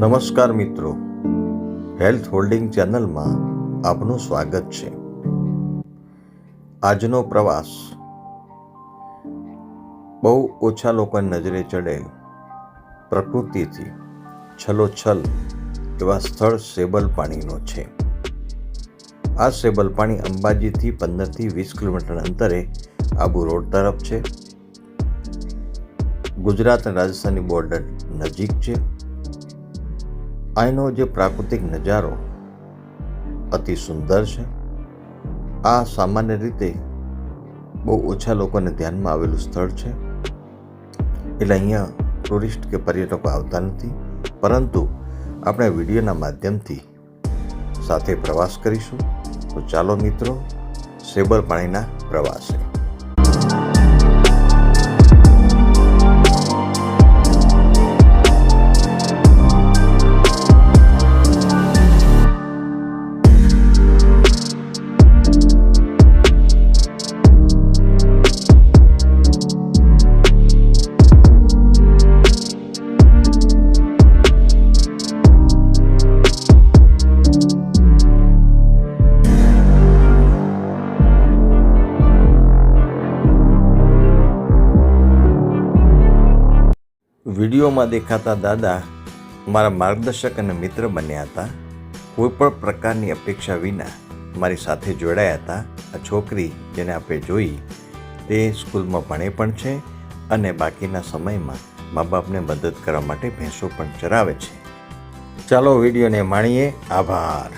નમસ્કાર મિત્રો. Health holding ચેનલમાં આપનું સ્વાગત છે. આજનો પ્રવાસ બહુ ઓછા લોકોની નજરે ચડે પ્રકૃતિથી છલોછલ એવા સ્થળ સેબલ પાણીનો છે. આ સેબલ પાણી અંબાજીથી પંદરથી વીસ કિલોમીટર અંતરે આબુ રોડ તરફ છે. ગુજરાત અને રાજસ્થાનની બોર્ડર નજીક છે. અહીંનો જે પ્રાકૃતિક નજારો અતિ સુંદર છે, આ સામાન્ય રીતે બહુ ઓછા લોકોને ધ્યાનમાં આવેલું સ્થળ છે. એટલે અહીંયા ટુરિસ્ટ કે પર્યટકો આવતા નથી, પરંતુ આપણે વિડીયોના માધ્યમથી સાથે પ્રવાસ કરીશું. તો ચાલો મિત્રો, સેબર પાણીના પ્રવાસે. વિડીયોમાં દેખાતા દાદા મારા માર્ગદર્શક અને મિત્ર બન્યા હતા. કોઈપણ પ્રકારની અપેક્ષા વિના મારી સાથે જોડાયા હતા. આ છોકરી જેને આપણે જોઈ તે સ્કૂલમાં ભણે પણ છે અને બાકીના સમયમાં મા બાપને મદદ કરવા માટે ભેંસો પણ ચરાવે છે. ચાલો વિડીયોને માણીએ. આભાર.